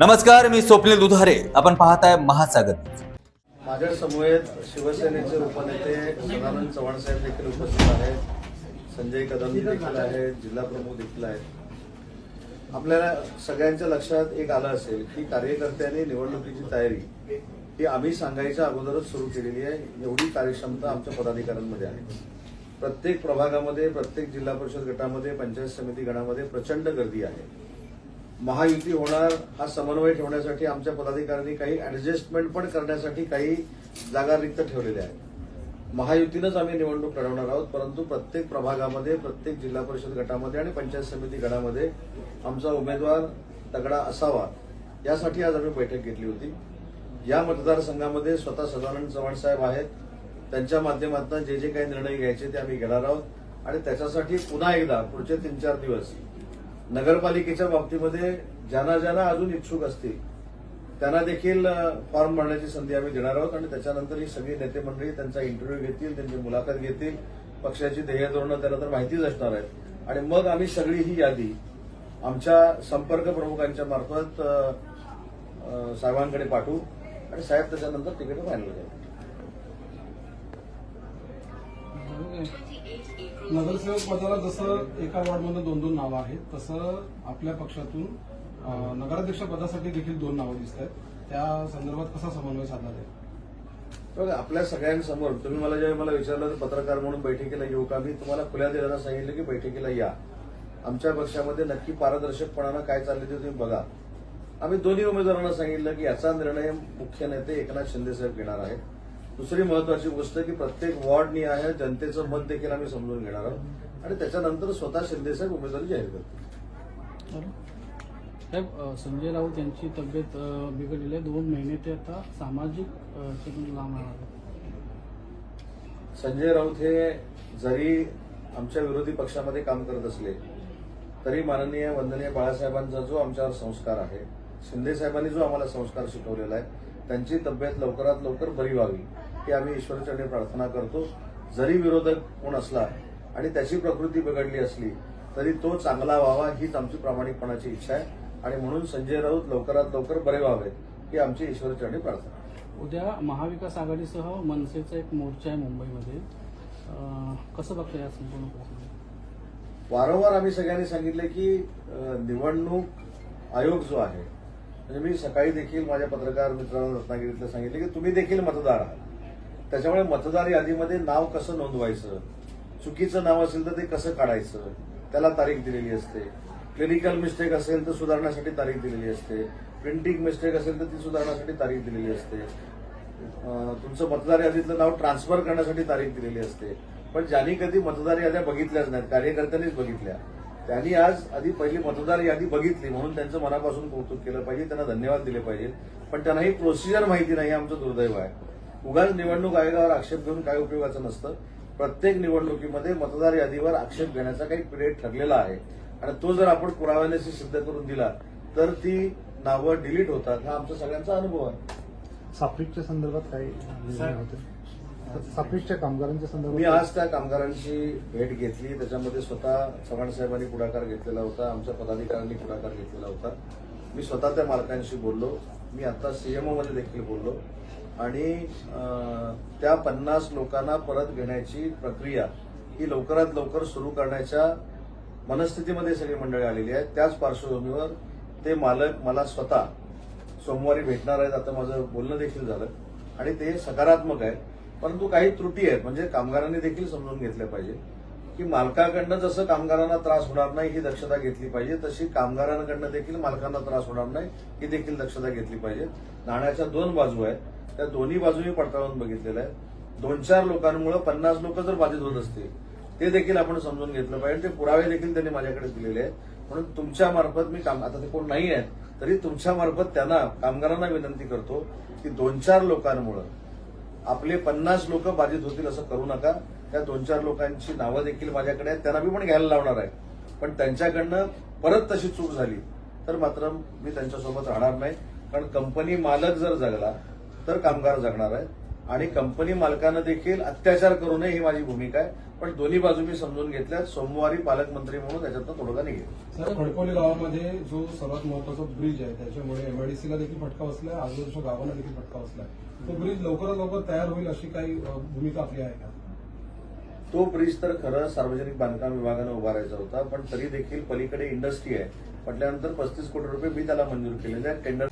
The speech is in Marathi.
नमस्कार मी स्वप्नील दुधारे. आपण पाहताय महासागर माझ्या समवेत शिवसेनेचे उपनेते सदानंद चव्हाण साहेब देखील उपस्थित आहेत. संजय कदम देखील आहेत जिल्हा प्रमुख देखील आहेत. आपल्याला सगळ्यांच्या लक्षात एक आलं असेल की कार्यकर्त्यांनी निवडणुकीची तयारी ही आम्ही सांगायच्या अगोदरच सुरू केलेली आहे. एवढी कार्यक्षमता आमच्या पदाधिकाऱ्यांमध्ये आहे. प्रत्येक प्रभागामध्ये प्रत्येक जिल्हा परिषद गटामध्ये पंचायत समिती गटामध्ये प्रचंड गर्दी आहे. महायुती होणार हा समन्वय ठेवण्यासाठी आमच्या पदाधिकाऱ्यांनी काही ऍडजस्टमेंट पण करण्यासाठी काही जागा रिक्त ठेवलेल्या आहेत. महायुतीनंच आम्ही निवडणूक लढवणार आहोत परंतु प्रत्येक प्रभागामध्ये प्रत्येक जिल्हा परिषद गटामध्ये आणि पंचायत समिती गटामध्ये आमचा उमेदवार तगडा असावा यासाठी आज आम्ही बैठक घेतली होती. या मतदारसंघामध्ये स्वतः सदानंद चव्हाण साहेब आहेत. त्यांच्या माध्यमातून जे जे काही निर्णय घ्यायचे ते आम्ही घेणार आहोत. आणि त्याच्यासाठी पुन्हा एकदा पुढचे तीन चार दिवस नगरपालिकेच्या बाबतीमध्ये ज्यांना ज्यांना अजून इच्छुक असतील त्यांना देखील फॉर्म भरण्याची संधी आम्ही देणार आहोत आणि त्याच्यानंतर ही सगळी नेते मंडळी त्यांचा इंटरव्ह्यू घेतील त्यांची मुलाखत घेतील पक्षाची ध्येय धोरणं त्यांना तर माहितीच असणार आहेत. आणि मग आम्ही सगळी ही यादी आमच्या संपर्क प्रमुखांच्या मार्फत साहेबांकडे पाठवू आणि साहेब त्याच्यानंतर तिकीट फायनल करू. नगरसेवक पदाला जसं एका वॉर्डमध्ये दोन दोन नावं आहेत तसं आपल्या पक्षातून नगराध्यक्ष पदासाठी देखील दोन नावं दिसत आहेत. त्या संदर्भात कसा समन्वय साधला जाईल? आपल्या सगळ्यांसमोर तुम्ही मला ज्यावेळी मला विचारलं तर पत्रकार म्हणून बैठकीला येऊ का मी तुम्हाला खुल्या दिल्यानं सांगितलं की बैठकीला या. आमच्या पक्षामध्ये नक्की पारदर्शकपणानं काय चालले ते तुम्ही बघा. आम्ही दोन्ही उमेदवारांना सांगितलं की याचा निर्णय मुख्य नेते एकनाथ शिंदे साहेब घेणार आहेत. दुसरी महत्वाची गोष्ट की प्रत्येक वॉर्डनी आहे जनतेचं मत देखील आम्ही समजून घेणार आहोत. आणि त्याच्यानंतर स्वतः शिंदे साहेब उमेदवारी जाहीर करतील. साहेब संजय राऊत यांची तब्येत बिघडलेली आहे. दोन महिने ते आता सामाजिक लांब राहणार. संजय राऊत हे जरी आमच्या विरोधी पक्षामध्ये काम करत असले तरी माननीय वंदनीय बाळासाहेबांचा जो आमच्यावर संस्कार आहे शिंदे साहेबांनी जो आम्हाला संस्कार शिकवलेला आहे त्यांची तब्येत लवकरात लवकर बरी व्हावी. ही आम्ही ईश्वरचरणी प्रार्थना करतो. जरी विरोधक कोण असला आणि त्याची प्रकृती बिघडली असली तरी तो चांगला व्हावा हीच आमची प्रामाणिकपणाची इच्छा आहे. आणि म्हणून संजय राऊत लवकरात लवकर बरे व्हावेत ही आमची ईश्वरचरणी प्रार्थना. उद्या महाविकास आघाडीसह मनसेचा एक मोर्चा आहे मुंबईमध्ये. कसं बघता या संपूर्ण वारंवार आम्ही सगळ्यांनी सांगितले की निवडणूक आयोग जो आहे म्हणजे मी सकाळी देखील माझ्या पत्रकार मित्रांना रत्नागिरीतलं सांगितले की तुम्ही देखील मतदार आहात. त्याच्यामुळे मतदार यादीमध्ये नाव कसं नोंदवायचं? चुकीचं नाव असेल तर ते कसं काढायचं? त्याला तारीख दिलेली असते. क्लिनिकल मिस्टेक असेल तर सुधारण्यासाठी तारीख दिलेली असते. प्रिंटिंग मिस्टेक असेल तर ती सुधारण्यासाठी तारीख दिलेली असते. तुमचं मतदार यादीतलं नाव ट्रान्सफर करण्यासाठी तारीख दिलेली असते. पण ज्यांनी कधी मतदार याद्या बघितल्याच नाहीत कार्यकर्त्यांनीच बघितल्या. त्यांनी आज आधी पहिली मतदार यादी बघितली म्हणून त्यांचं मनापासून कौतुक केलं पाहिजे त्यांना धन्यवाद दिले पाहिजे. पण त्यांना ही प्रोसिजर माहिती नाही आमचं दुर्दैव आहे. उगाच निवडणूक आयोगावर आक्षेप घेऊन काय उपयोगाचं नसतं. प्रत्येक निवडणुकीमध्ये मतदार यादीवर आक्षेप घेण्याचा काही पिरियड ठरलेला आहे. आणि तो जर आपण पुराव्याने सिद्ध करून दिला तर ती नावं डिलीट होतात हा आमचा सगळ्यांचा अनुभव आहे. सापरीच्या संदर्भात काही सापरीच्या कामगारांच्या संदर्भात? मी आज त्या कामगारांची भेट घेतली. त्याच्यामध्ये स्वतः चव्हाण साहेबांनी पुढाकार घेतलेला होता आमच्या पदाधिकाऱ्यांनी पुढाकार घेतलेला होता. मी स्वतः त्या मालकांशी बोललो. मी आता सीएमओ मध्ये देखील बोललो. आणि त्या पन्नास लोकांना परत घेण्याची प्रक्रिया ही लवकरात लवकर सुरू करण्याच्या मनस्थितीमध्ये सगळी मंडळी आलेली आहेत. त्याच पार्श्वभूमीवर ते मालक मला स्वतः सोमवारी भेटणार आहेत. आता माझं बोलणं देखील झालं. आणि ते सकारात्मक आहे परंतु काही त्रुटी आहेत. म्हणजे कामगारांनी देखील समजून घेतल्या पाहिजे की मालकाकडनं जसं कामगारांना त्रास होणार नाही ही दक्षता घेतली पाहिजे. तशी कामगारांकडनं देखील मालकांना त्रास होणार नाही ही देखील दक्षता घेतली पाहिजे. नाण्याच्या दोन बाजू आहेत. त्या दोन्ही बाजूनी पडताळून बघितलेल्या आहेत दोन चार लोकांमुळे पन्नास लोक जर बाधित होत असतील ते देखील आपण समजून घेतलं पाहिजे. ते पुरावे देखील त्यांनी माझ्याकडे दिलेले आहेत. म्हणून तुमच्या मार्फत मी काम आता ते कोण नाही आहेत तरी तुमच्या मार्फत त्यांना कामगारांना विनंती करतो की दोन चार लोकांमुळं आपले पन्नास लोक बाधित होतील असं करू नका. त्या दोन चार लोकांची नावं देखील माझ्याकडे आहेत. त्यांना मी पण घ्यायला लावणार आहे. पण त्यांच्याकडनं परत तशी चूक झाली तर मात्र मी त्यांच्यासोबत राहणार नाही. कारण कंपनी मालक जर जगला तर कामगार जगणार आहे आणि कंपनी मालकानं देखील अत्याचार करू नये ही माझी भूमिका आहे. पण दोन्ही बाजू मी समजून घेतल्या सोमवारी पालकमंत्री म्हणून त्याच्यातनं तोडगा निघेल. सर खडकोली गावामध्ये जो सर्वात महत्त्वाचा ब्रिज आहे त्याच्यामुळे एमआयडीसीला देखील फटका बसलाय आजूबाजूच्या गावांना देखील फटका बसलाय तो ब्रिज लवकरात लवकर तयार होईल अशी काही भूमिका आपली आहे का? तो ब्रिज तर खरं सार्वजनिक बांधकाम विभागानं उभारायचा होता पण तरी देखील पलीकडे इंडस्ट्री आहे. म्हटल्यानंतर पस्तीस कोटी रुपये मी त्याला मंजूर केलेले आहेत. टेंडर